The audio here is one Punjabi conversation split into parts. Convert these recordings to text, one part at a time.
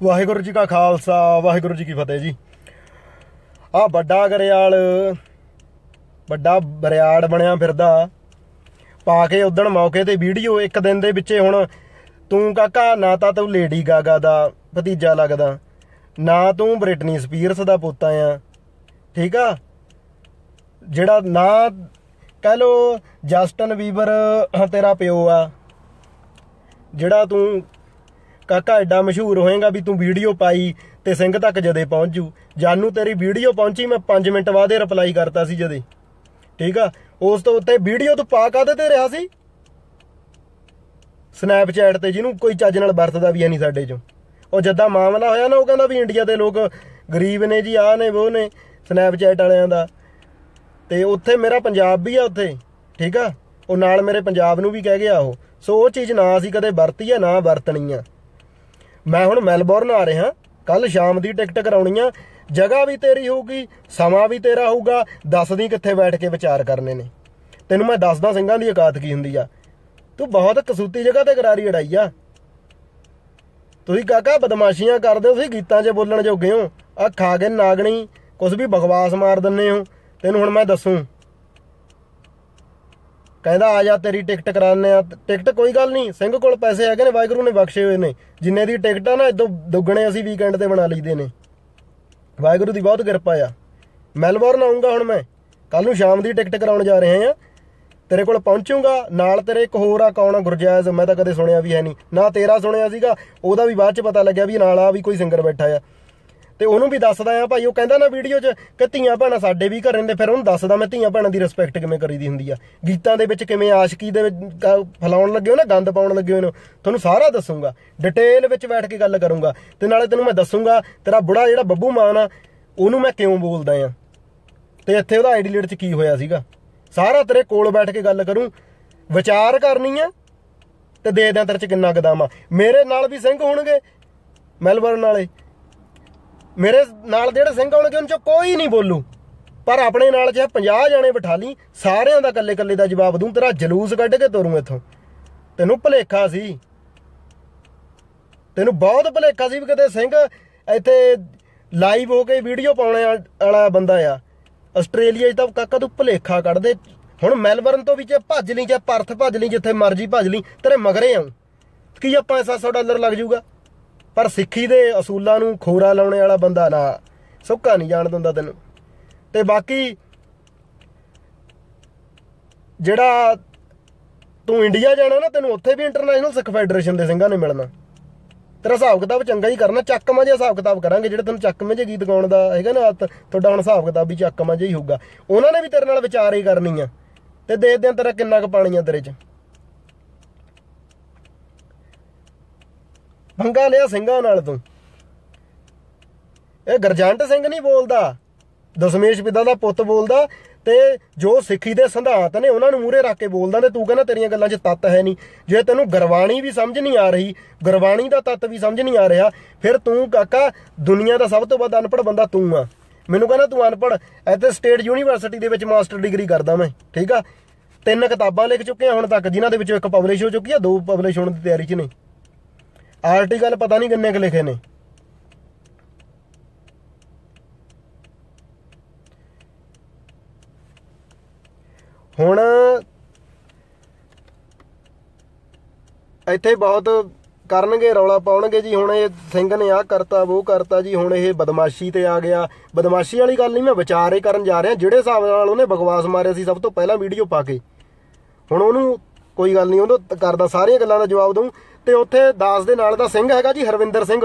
ਵਾਹਿਗੁਰੂ ਜੀ ਕਾ ਖਾਲਸਾ, ਵਾਹਿਗੁਰੂ ਜੀ ਕੀ ਫਤਿਹ ਜੀ। ਆ ਵੱਡਾ ਗਰਿਆਲ, ਵੱਡਾ ਬਰਿਆੜ ਬਣਿਆ ਫਿਰਦਾ। ਪਾ ਕੇ ਉਦਣ ਮੌਕੇ ਤੇ ਵੀਡੀਓ ਇੱਕ ਦਿਨ ਦੇ ਵਿੱਚੇ ਹੁਣ ਤੂੰ ਕਾਕਾ, ਨਾ ਤਾਂ ਤੂੰ ਲੇਡੀ ਗਾਗਾ ਦਾ ਭਤੀਜਾ ਲੱਗਦਾ, ਨਾ ਤੂੰ ਬ੍ਰਿਟਨੀ ਸਪੀਅਰਸ ਦਾ ਪੋਤਾ ਆ। ਠੀਕ ਆ? ਜਿਹੜਾ ਨਾ ਕਹ ਲੋ ਜਸਟਨ ਬੀਬਰ, ਤੇਰਾ ਪਿਓ ਆ। ਜਿਹੜਾ ਤੂੰ ਕਾਕਾ ਐਡਾ ਮਸ਼ਹੂਰ ਹੋਏਗਾ ਵੀ ਤੂੰ ਵੀਡੀਓ ਪਾਈ ਤੇ ਸਿੰਘ ਤੱਕ ਜਦੇ ਪਹੁੰਚ। ਜੂ ਜਾਨੂ ਤੇਰੀ ਵੀਡੀਓ ਪਹੁੰਚੀ, ਮੈਂ 5 ਮਿੰਟ ਬਾਅਦ ਹੀ ਰਿਪਲਾਈ ਕਰਤਾ ਸੀ ਜਦੇ। ਠੀਕ ਆ? ਉਸ ਤੋਂ ਉੱਤੇ ਵੀਡੀਓ ਤੂੰ ਪਾ ਕਾਦੇ ਤੇ ਰਿਹਾ ਸੀ? ਸਨੈਪਚੈਟ ਤੇ ਜਿਹਨੂੰ ਕੋਈ ਚੱਜ ਨਾਲ ਵਰਤਦਾ ਵੀ ਹੈ ਨਹੀਂ ਸਾਡੇ ਚੋਂ। ਉਹ ਜਦਾਂ ਮਾਮਲਾ ਹੋਇਆ ਨਾ, ਉਹ ਕਹਿੰਦਾ ਵੀ ਇੰਡੀਆ ਦੇ ਲੋਕ ਗਰੀਬ ਨੇ ਜੀ, ਆਹ ਨੇ ਉਹ ਨੇ ਸਨੈਪਚੈਟ ਵਾਲਿਆਂ ਦਾ। ਤੇ ਉੱਥੇ ਮੇਰਾ ਪੰਜਾਬ ਵੀ ਆ ਉੱਥੇ, ਠੀਕ ਆ? ਉਹ ਨਾਲ ਮੇਰੇ ਪੰਜਾਬ ਨੂੰ ਵੀ ਕਹਿ ਗਿਆ ਉਹ। ਸੋ ਉਹ ਚੀਜ਼ ਨਾ ਅਸੀਂ ਕਦੇ ਵਰਤੀ ਆ ਨਾ ਵਰਤਣੀ ਆ। ਮੈਂ ਹੁਣ ਮੈਲਬੌਰਨ ਆ ਰਿਹਾ। ਕੱਲ ਸ਼ਾਮ ਦੀ ਟਿਕਟ ਕਰਾਉਣੀ ਆ। ਜਗ੍ਹਾ ਵੀ ਤੇਰੀ ਹੋਊਗੀ, ਸਮਾਂ ਵੀ ਤੇਰਾ ਹੋਊਗਾ। ਦੱਸ ਦੀ ਕਿੱਥੇ ਬੈਠ ਕੇ ਵਿਚਾਰ ਕਰਨੇ ਨੇ। ਤੈਨੂੰ ਮੈਂ ਦੱਸਦਾ ਸਿੰਘਾਂ ਦੀ ਔਕਾਤ ਕੀ ਹੁੰਦੀ ਆ। ਤੂੰ ਬਹੁਤ ਕਸੂਤੀ ਜਗ੍ਹਾ ਤੇ ਕਰਾਰੀ ਅੜਾਈ ਆ। ਤੁਸੀਂ ਕਾਕਾ ਬਦਮਾਸ਼ੀਆਂ ਕਰਦੇ ਹੋ, ਤੁਸੀਂ ਗੀਤਾਂ 'ਚ ਬੋਲਣ ਜੋਗੇ ਹੋ। ਆ ਖਾ ਕੇ ਨਾਗਣੀ ਕੁਝ ਵੀ ਬਕਵਾਸ ਮਾਰ ਦਿੰਨੇ ਹੋ। ਤੈਨੂੰ ਹੁਣ ਮੈਂ ਦੱਸੂ। ਕਹਿੰਦਾ, ਆ ਜਾ, ਤੇਰੀ ਟਿਕਟ ਕਰਾਣੇ ਆ ਟਿਕਟ ਕੋਈ ਗੱਲ ਨਹੀਂ, ਸਿੰਘ ਕੋਲ ਪੈਸੇ ਹੈਗੇ ਨੇ, ਵਾਹਿਗੁਰੂ ਨੇ ਬਖਸ਼ੇ ਹੋਏ ਨੇ। ਜਿੰਨੇ ਦੀ ਟਿਕਟ ਆ ਨਾ ਇਦੋਂ ਦੁੱਗਣੇ ਅਸੀਂ ਵੀਕਐਂਡ ਤੇ ਬਣਾ ਲਈਦੇ ਨੇ। ਵਾਹਿਗੁਰੂ ਦੀ ਬਹੁਤ ਕਿਰਪਾ ਆ। ਮੈਲਬੌਰਨ ਆਉਂਗਾ ਹੁਣ ਮੈਂ। ਕੱਲ ਨੂੰ ਸ਼ਾਮ ਦੀ ਟਿਕਟ ਕਰਾਉਣ ਜਾ ਰਹੇ ਆ ਤੇਰੇ ਕੋਲ ਪਹੁੰਚੂਗਾ। ਨਾਲ ਤੇਰੇ ਇੱਕ ਹੋਰ ਆ, ਕੌਣ ਆ? ਗੁਰਜੈਜ਼ ਮੈਂ ਤਾਂ ਕਦੇ ਸੁਣਿਆ ਵੀ ਹੈ ਨਹੀਂ। ਨਾ ਤੇਰਾ ਸੁਣਿਆ ਸੀਗਾ, ਉਹਦਾ ਵੀ ਬਾਅਦ ਚ ਪਤਾ ਲੱਗਿਆ ਵੀ ਨਾਲ ਆ ਵੀ ਕੋਈ ਸਿੰਗਰ ਬੈਠਾ ਆ। ਤੇ ਉਹਨੂੰ ਵੀ ਦੱਸਦਾ ਆ ਭਾਈ, ਉਹ ਕਹਿੰਦਾ ਨਾ ਵੀਡੀਓ 'ਚ ਕਿ ਧੀਆਂ ਭੈਣਾਂ ਸਾਡੇ ਵੀ ਘਰ ਨੇ ਫਿਰ ਉਹਨੂੰ ਦੱਸਦਾ ਮੈਂ ਧੀਆਂ ਭੈਣਾਂ ਦੀ ਰਿਸਪੈਕਟ ਕਿਵੇਂ ਕਰੀਦੀ ਹੁੰਦੀ ਆ। ਗੀਤਾਂ ਦੇ ਵਿੱਚ ਕਿਵੇਂ ਆਸ਼ਕੀ ਦੇ ਵਿੱਚ ਫਲਾਉਣ ਲੱਗੇ ਹੋ ਨਾ, ਗੰਦ ਪਾਉਣ ਲੱਗੇ ਹੋ ਤੁਹਾਨੂੰ ਸਾਰਾ ਦੱਸੂਗਾ। ਡਿਟੇਲ ਵਿੱਚ ਬੈਠ ਕੇ ਗੱਲ ਕਰੂੰਗਾ। ਤੇ ਨਾਲੇ ਤੈਨੂੰ ਮੈਂ ਦੱਸੂਗਾ, ਤੇਰਾ ਬੁੜਾ ਜਿਹੜਾ ਬੱਬੂ ਮਾਨ ਆ, ਉਹਨੂੰ ਮੈਂ ਕਿਉਂ ਬੋਲਦਾ ਆ? ਤੇ ਇੱਥੇ ਉਹਦਾ ਆਈਡੀ ਲੀਡ 'ਚ ਕੀ ਹੋਇਆ ਸੀਗਾ? ਸਾਰਾ ਤੇਰੇ ਕੋਲ ਬੈਠ ਕੇ ਗੱਲ ਕਰੂੰ। ਵਿਚਾਰ ਕਰਨੀ ਆ, ਤੇ ਦੇ ਦਿਆਂ ਤੇਰੇ 'ਚ ਕਿੰਨਾ ਕਦਮ ਆ। ਮੇਰੇ ਨਾਲ ਵੀ ਸਿੰਘ ਹੋਣਗੇ, ਮੈਲਬਰਨ ਵਾਲੇ। ਮੇਰੇ ਨਾਲ ਜਿਹੜੇ ਸਿੰਘ ਆਉਣਗੇ, ਉਹਨਾਂ ਚੋਂ ਕੋਈ ਨਹੀਂ ਬੋਲੂ। ਪਰ ਆਪਣੇ ਨਾਲ ਜੇ 50 ਜਾਣੇ ਬਿਠਾ ਲਈ, ਸਾਰਿਆਂ ਦਾ ਕੱਲੇ ਕੱਲੇ ਦਾ ਜਵਾਬ ਦੂੰ, ਤੇਰਾ ਜਲੂਸ ਕੱਢ ਕੇ ਤੋਰੂੰ ਇੱਥੋਂ। ਤੈਨੂੰ ਭਲੇਖਾ ਸੀ। ਤੈਨੂੰ ਬਹੁਤ ਭਲੇਖਾ ਸੀ ਵੀ ਕਿਤੇ ਸਿੰਘ ਇੱਥੇ ਲਾਈਵ ਹੋ ਕੇ ਵੀਡੀਓ ਪਾਉਣੇ ਵਾਲਾ ਬੰਦਾ ਆ। ਆਸਟ੍ਰੇਲੀਆ 'ਚ ਤਾਂ ਕਾਕਾ ਤੂੰ ਭਲੇਖਾ ਕੱਢਦੇ। ਹੁਣ ਮੈਲਬਰਨ ਤੋਂ ਵੀ ਜੇ ਭੱਜ ਲਈ, ਜੇ ਪਰਥ ਭੱਜ ਲਈ, ਜਿੱਥੇ ਮਰਜ਼ੀ ਭੱਜ ਲਈ, ਤੇਰੇ ਮਗਰੇ ਆਉਂ। ਕੀ ਆ ਆਪਾਂ 700 ਡਾਲਰ ਲੱਗ ਜਾਊਗਾ? ਪਰ ਸਿੱਖੀ ਦੇ ਅਸੂਲਾਂ ਨੂੰ ਖੋਰਾ ਲਾਉਣੇ ਵਾਲਾ ਬੰਦਾ ਨਾ, ਸੁੱਕਾ ਨਹੀਂ ਜਾਣ ਦਿੰਦਾ ਤੈਨੂੰ। ਤੇ ਬਾਕੀ ਜਿਹੜਾ ਤੂੰ ਇੰਡੀਆ ਜਾਣਾ ਨਾ, ਤੈਨੂੰ ਉੱਥੇ ਵੀ ਇੰਟਰਨੈਸ਼ਨਲ ਸਿੱਖ ਫੈਡਰੇਸ਼ਨ ਦੇ ਸਿੰਘਾਂ ਨੇ ਮਿਲਣਾ। ਤੇਰਾ ਹਿਸਾਬ ਕਿਤਾਬ ਚੰਗਾ ਹੀ ਕਰਨਾ ਚੱਕਮਾ ਜਿਹਾ ਹਿਸਾਬ ਕਿਤਾਬ ਕਰਾਂਗੇ, ਜਿਹੜੇ ਤੈਨੂੰ ਚੱਕਮੇ ਜੇ ਗੀਤ ਗਾਉਣ ਦਾ ਹੈਗਾ ਨਾ ਤੁਹਾਡਾ ਹੁਣ ਹਿਸਾਬ ਕਿਤਾਬ ਵੀ ਚੱਕਮਾ ਜਿਹਾ ਹੀ ਹੋਊਗਾ। ਉਹਨਾਂ ਨੇ ਵੀ ਤੇਰੇ ਨਾਲ ਵਿਚਾਰ ਹੀ ਕਰਨੀ ਆ। ਤੇ ਦੇਖਦੇ ਆ ਤੇਰਾ ਕਿੰਨਾ ਕੁ ਪਾਣੀ ਆ ਤੇਰੇ 'ਚ। ਪੰਗਾ ਲਿਆ ਸਿੰਘਾਂ ਨਾਲ ਤੂੰ। ਇਹ ਗਰਜੰਟ ਸਿੰਘ ਨਹੀਂ ਬੋਲਦਾ। ਦਸ਼ਮੇਸ਼ ਪਿਤਾ ਦਾ ਪੁੱਤ ਬੋਲਦਾ ਤੇ ਜੋ ਸਿੱਖੀ ਦੇ ਸਿਧਾਂਤ ਨੇ ਉਹਨਾਂ ਨੂੰ ਮੂਰੇ ਰੱਖ ਕੇ ਬੋਲਦਾ ਤੇ ਤੂੰ ਕਹਿੰਦਾ ਤੇਰੀਆਂ ਗੱਲਾਂ 'ਚ ਤੱਤ ਹੈ ਨਹੀਂ। ਜੇ ਤੈਨੂੰ ਗਰਵਾਣੀ ਵੀ ਸਮਝ ਨਹੀਂ ਆ ਰਹੀ ਗਰਵਾਣੀ ਦਾ ਤੱਤ ਵੀ ਸਮਝ ਨਹੀਂ ਆ ਰਿਹਾ, ਫਿਰ ਤੂੰ ਕਾਕਾ ਦੁਨੀਆ ਦਾ ਸਭ ਤੋਂ ਵੱਧ ਅਨਪੜ੍ਹ ਬੰਦਾ ਤੂੰ ਆ। ਮੈਨੂੰ ਕਹਿੰਦਾ ਤੂੰ ਅਨਪੜ੍ਹ ਇੱਥੇ ਸਟੇਟ ਯੂਨੀਵਰਸਿਟੀ ਦੇ ਵਿੱਚ ਮਾਸਟਰ ਡਿਗਰੀ ਕਰਦਾ ਮੈਂ, ਠੀਕ ਆ? ਤਿੰਨ ਕਿਤਾਬਾਂ ਲਿਖ ਚੁੱਕੇ ਹੁਣ ਤੱਕ, ਜਿਨ੍ਹਾਂ ਦੇ ਵਿੱਚੋਂ ਇੱਕ ਪਬਲਿਸ਼ ਹੋ ਚੁੱਕੀ ਆ, ਦੋ ਪਬਲਿਸ਼ ਹੋਣ ਦੀ ਤਿਆਰੀ 'ਚ ਨੇ। ਆਰਟੀਕਲ ਪਤਾ ਨਹੀਂ ਕਿੰਨੇ ਕੁ ਲਿਖੇ ਨੇ। ਹੁਣ ਇੱਥੇ ਬਹੁਤ ਕਰਨਗੇ, ਰੌਲਾ ਪਾਉਣਗੇ ਜੀ। ਹੁਣ ਇਹ ਸਿੰਘ ਨੇ ਆਹ ਕਰਤਾ ਉਹ ਕਰਤਾ ਜੀ। ਹੁਣ ਇਹ ਬਦਮਾਸ਼ੀ ਤੇ ਆ ਗਿਆ। ਬਦਮਾਸ਼ੀ ਵਾਲੀ ਗੱਲ ਨਹੀਂ, ਮੈਂ ਵਿਚਾਰੇ ਕਰਨ ਜਾ ਰਿਹਾ। ਜਿਹੜੇ ਹਿਸਾਬ ਨਾਲ ਉਹਨੇ ਬਕਵਾਸ ਮਾਰਿਆ ਸੀ, ਸਭ ਤੋਂ ਪਹਿਲਾਂ ਵੀਡੀਓ ਪਾ ਕੇ। ਹੁਣ ਉਹਨੂੰ ਕੋਈ ਗੱਲ ਨਹੀਂ, ਉਹਨੂੰ ਕਰਦਾ ਸਾਰੀਆਂ ਗੱਲਾਂ ਦਾ ਜਵਾਬ ਦਊਂ। ਤੇ ਉੱਥੇ ਦਾਸ ਦੇ ਨਾਲ ਦਾ ਸਿੰਘ ਹੈਗਾ ਜੀ, ਹਰਵਿੰਦਰ ਸਿੰਘ।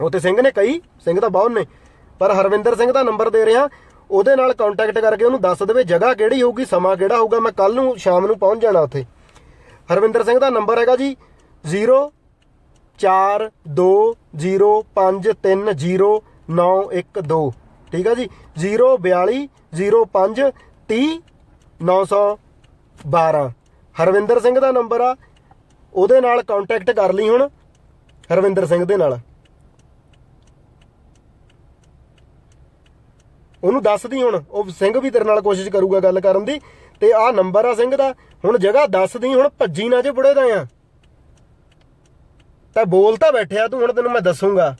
ਉੱਥੇ ਸਿੰਘ ਨੇ ਕਈ ਸਿੰਘ ਤਾਂ ਬਹੁਤ ਨੇ, ਪਰ ਹਰਵਿੰਦਰ ਸਿੰਘ ਦਾ ਨੰਬਰ ਦੇ ਰਿਹਾ। ਉਹਦੇ ਨਾਲ ਕੰਟੈਕਟ ਕਰਕੇ ਉਹਨੂੰ ਦੱਸ ਦੇਵੇ, ਜਗ੍ਹਾ ਕਿਹੜੀ ਹੋਊਗੀ, ਸਮਾਂ ਕਿਹੜਾ ਹੋਊਗਾ, ਮੈਂ ਕੱਲ ਨੂੰ ਸ਼ਾਮ ਨੂੰ ਪਹੁੰਚ ਜਾਣਾ ਉੱਥੇ। ਹਰਵਿੰਦਰ ਸਿੰਘ ਦਾ ਨੰਬਰ ਹੈਗਾ ਜੀ 0420530912 ਠੀਕ ਹੈ ਜੀ 0420530 ਹਰਵਿੰਦਰ ਸਿੰਘ ਦਾ ਨੰਬਰ ਆ। ਉਹਦੇ ਨਾਲ ਕੰਟੈਕਟ ਕਰ ਲਈ ਹੁਣ, ਹਰਵਿੰਦਰ ਸਿੰਘ ਦੇ ਨਾਲ। ਉਹਨੂੰ ਦੱਸਦੀ ਹੁਣ, ਉਹ ਸਿੰਘ ਵੀ ਤੇਰੇ ਨਾਲ ਕੋਸ਼ਿਸ਼ ਕਰੂਗਾ ਗੱਲ ਕਰਨ ਦੀ, ਤੇ ਆਹ ਨੰਬਰ ਆ ਸਿੰਘ ਦਾ। ਹੁਣ ਜਗ੍ਹਾ ਦੱਸਦੀ, ਹੁਣ ਭੱਜੀ ਨਾ ਜੇ ਬੁੜੇ ਦਾ ਆ। ਤਾਂ ਬੋਲ ਤਾਂ ਬੈਠਿਆ ਤੂੰ, ਹੁਣ ਤੈਨੂੰ ਮੈਂ ਦੱਸੂਗਾ।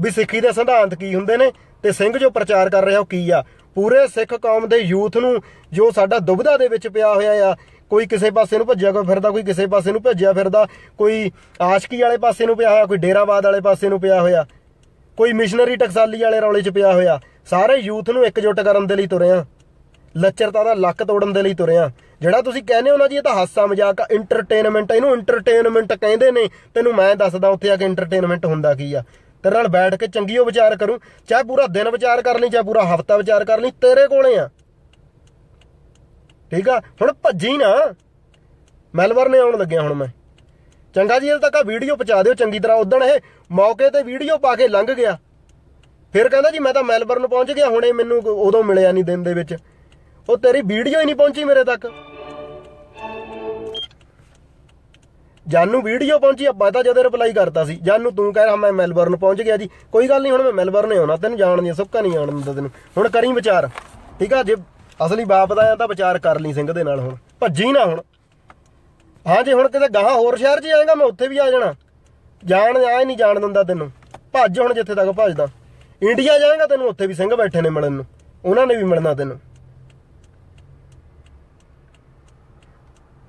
ਵੀ ਸਿੱਖੀ ਦੇ ਸਿਧਾਂਤ ਕੀ ਹੁੰਦੇ ਨੇ, ਤੇ ਸਿੰਘ ਜੋ ਪ੍ਰਚਾਰ ਕਰ ਰਿਹਾ ਉਹ ਕੀ ਆ? ਪੂਰੇ ਸਿੱਖ ਕੌਮ ਦੇ ਯੂਥ ਨੂੰ ਜੋ ਸਾਡਾ ਦੁਬਧਾ ਦੇ ਵਿੱਚ ਪਿਆ ਹੋਇਆ ਆ, ਕੋਈ ਕਿਸੇ ਪਾਸੇ ਨੂੰ ਭੱਜਿਆ ਕੋਈ ਫਿਰਦਾ, ਕੋਈ ਕਿਸੇ ਪਾਸੇ ਨੂੰ ਭੱਜਿਆ ਫਿਰਦਾ, ਕੋਈ ਆਸ਼ਕੀ ਵਾਲੇ ਪਾਸੇ ਨੂੰ ਪਿਆ ਹੋਇਆ, ਕੋਈ ਡੇਰਾਬਾਦ ਵਾਲੇ ਪਾਸੇ ਨੂੰ ਪਿਆ ਹੋਇਆ, ਕੋਈ ਮਿਸ਼ਨਰੀ ਟਕਸਾਲੀ ਵਾਲੇ ਰੌਲੇ 'ਚ ਪਿਆ ਹੋਇਆ, ਸਾਰੇ ਯੂਥ ਨੂੰ ਇਕਜੁੱਟ ਕਰਨ ਦੇ ਲਈ ਤੁਰੇ ਆ, ਲੱਚਰਤਾ ਦਾ ਲੱਕ ਤੋੜਨ ਦੇ ਲਈ ਤੁਰੇ ਆ। ਜਿਹੜਾ ਤੁਸੀਂ ਕਹਿੰਦੇ ਹੋ ਨਾ ਜੀ, ਇਹ ਤਾਂ ਹਾਸਾ ਮਜ਼ਾਕ ਆ ਇੰਟਰਟੇਨਮੈਂਟ ਇਹਨੂੰ ਇੰਟਰਟੇਨਮੈਂਟ ਕਹਿੰਦੇ ਨੇ। ਤੈਨੂੰ ਮੈਂ ਦੱਸਦਾ, ਉੱਥੇ ਆ ਕੇ ਇੰਟਰਟੇਨਮੈਂਟ ਹੁੰਦਾ ਕੀ ਆ? ਤੇਰੇ ਨਾਲ ਬੈਠ ਕੇ ਚੰਗੀ ਉਹ ਵਿਚਾਰ ਕਰੂੰ, ਚਾਹੇ ਪੂਰਾ ਦਿਨ ਵਿਚਾਰ ਕਰ ਲਈ, ਚਾਹੇ ਪੂਰਾ ਹਫਤਾ ਵਿਚਾਰ ਕਰ ਲਈ, ਤੇਰੇ ਕੋਲੇ ਆ। ਠੀਕ ਆ? ਹੁਣ ਭੱਜੀ ਨਾ। ਮੈਲਬਰਨ ਆਉਣ ਲੱਗਿਆ ਹੁਣ ਮੈਂ। ਚੰਗਾ ਜੀ, ਇਹ ਤੱਕ ਆ ਵੀਡੀਓ ਪਹੁੰਚਾ ਦਿਓ ਚੰਗੀ ਤਰ੍ਹਾਂ। ਉਦਣ ਇਹ ਮੌਕੇ ਤੇ ਵੀਡੀਓ ਪਾ ਕੇ ਲੰਘ ਗਿਆ। ਫਿਰ ਕਹਿੰਦਾ ਜੀ, ਮੈਂ ਤਾਂ ਮੈਲਬਰਨ ਪਹੁੰਚ ਗਿਆ, ਹੁਣੇ ਮੈਨੂੰ ਉਦੋਂ ਮਿਲਿਆ ਨਹੀਂ ਦਿਨ ਦੇ ਵਿੱਚ। ਉਹ ਤੇਰੀ ਵੀਡੀਓ ਹੀ ਨਹੀਂ ਪਹੁੰਚੀ ਮੇਰੇ ਤੱਕ। ਜਾਨੂੰ ਵੀਡੀਓ ਪਹੁੰਚੀ, ਆਪਾਂ ਤਾਂ ਜਦੇ ਰਿਪਲਾਈ ਕਰਤਾ ਸੀ। ਜਾਨੂੰ ਤੂੰ ਕਹਿ ਰਿਹਾ, ਮੈਂ ਮੈਲਬਰਨ ਪਹੁੰਚ ਗਿਆ ਜੀ। ਕੋਈ ਗੱਲ ਨਹੀਂ, ਹੁਣ ਮੈਂ ਮੈਲਬਰਨ ਆਉਣਾ ਤੈਨੂੰ ਜਾਣ ਦੀ ਸੁੱਕਾ ਨਹੀਂ ਆਉਣ ਦਿੰਦਾ ਤੈਨੂੰ। ਹੁਣ ਕਰੀ ਵਿਚਾਰ। ਠੀਕ ਆ, ਜੇ ਅਸਲੀ ਬਾਪ ਦਾ ਆ ਤਾਂ ਵਿਚਾਰ ਕਰ ਲਈ ਸਿੰਘ ਦੇ ਨਾਲ ਹੁਣ। ਭੱਜੀ ਨਾ ਹੁਣ। ਹਾਂ, ਜੇ ਹੁਣ ਕਿਤੇ ਗਾਹਾਂ ਹੋਰ ਸ਼ਹਿਰ 'ਚ ਜਾਏਗਾ ਮੈਂ ਉੱਥੇ ਵੀ ਆ ਜਾਣਾ। ਜਾਣ, ਆ ਹੀ ਨਹੀਂ ਜਾਣ ਦਿੰਦਾ ਤੈਨੂੰ। ਭੱਜ ਹੁਣ ਜਿੱਥੇ ਤੱਕ ਭੱਜਦਾ। ਇੰਡੀਆ ਜਾਏਗਾ ਤੈਨੂੰ, ਉੱਥੇ ਵੀ ਸਿੰਘ ਬੈਠੇ ਨੇ ਮਿਲਣ ਨੂੰ। ਉਹਨਾਂ ਨੇ ਵੀ ਮਿਲਣਾ ਤੈਨੂੰ।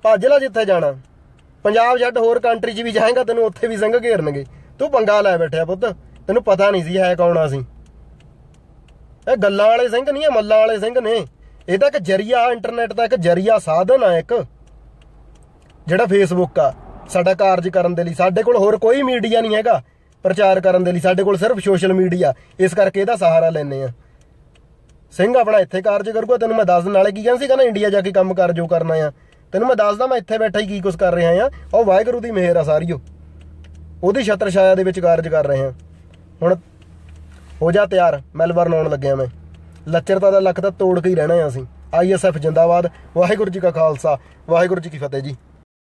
ਭੱਜ ਲੈ ਜਿੱਥੇ ਜਾਣਾ। ਪੰਜਾਬ ਛੱਡ ਹੋਰ ਕੰਟਰੀ 'ਚ ਵੀ ਜਾਏਗਾ, ਤੈਨੂੰ ਉੱਥੇ ਵੀ ਸਿੰਘ ਘੇਰਨਗੇ। ਤੂੰ ਪੰਗਾ ਲੈ ਬੈਠਿਆ ਪੁੱਤ। ਤੈਨੂੰ ਪਤਾ ਨਹੀਂ ਸੀ ਹੈ ਕੌਣ ਆ ਸੀ ਇਹ ਗੱਲਾਂ ਵਾਲੇ ਸਿੰਘ ਨਹੀਂ, ਇਹ ਮੱਲਾਂ ਵਾਲੇ ਸਿੰਘ ਨੇ। ਇਹ ਤਾਂ ਇੱਕ ਜਰੀਆ ਇੰਟਰਨੈਟ ਦਾ ਇੱਕ ਜਰੀਆ ਸਾਧਨ ਆ ਇੱਕ, ਜਿਹੜਾ ਫੇਸਬੁੱਕ ਆ, ਸਾਡਾ ਕਾਰਜ ਕਰਨ ਦੇ ਲਈ। ਸਾਡੇ ਕੋਲ ਹੋਰ ਕੋਈ ਮੀਡੀਆ ਨਹੀਂ ਹੈਗਾ, ਪ੍ਰਚਾਰ ਕਰਨ ਦੇ ਲਈ। ਸਾਡੇ ਕੋਲ ਸਿਰਫ ਸੋਸ਼ਲ ਮੀਡੀਆ ਇਸ ਕਰਕੇ ਇਹਦਾ ਸਹਾਰਾ ਲੈਨੇ ਆ। ਸਿੰਘ ਆਪਣਾ ਇੱਥੇ ਕਾਰਜ ਕਰੂਗਾ। ਤੈਨੂੰ ਮੈਂ ਦੱਸ ਨਾਲੇ ਕੀ ਕਹਿੰਦਾ ਸੀ, ਕਹਿੰਦਾ ਇੰਡੀਆ ਜਾ ਕੇ ਕੰਮ ਕਰ, ਜੋ ਕਰਨਾ ਆ। ਤੈਨੂੰ ਮੈਂ ਦੱਸਦਾ ਮੈਂ ਇੱਥੇ ਬੈਠਾ ਹੀ ਕੀ ਕੁਝ ਕਰ ਰਿਹਾ ਆ ਉਹ ਵਾਹਿਗੁਰੂ ਦੀ ਮਿਹਰ ਆ ਸਾਰੀਓ। ਉਹਦੀ ਛਤਰ ਛਾਇਆ ਦੇ ਵਿੱਚ ਕਾਰਜ ਕਰ ਰਹੇ ਹਾਂ। ਹੁਣ ਹੋ ਜਾ ਤਿਆਰ ਮੈਲਬਰਨ ਆਉਣ ਲੱਗਿਆ ਮੈਂ। ਲੱਚਰਤਾ ਦਾ ਲੱਕ ਤਾਂ ਤੋੜ ਕੇ ਹੀ ਰਹਿਣਾ ਆ ਅਸੀਂ। ਆਈਐਸਐਫ ਜਿੰਦਾਬਾਦ, ਵਾਹਿਗੁਰੂ ਜੀ ਕਾ ਖਾਲਸਾ, ਵਾਹਿਗੁਰੂ ਜੀ ਕੀ ਫਤਿਹ ਜੀ।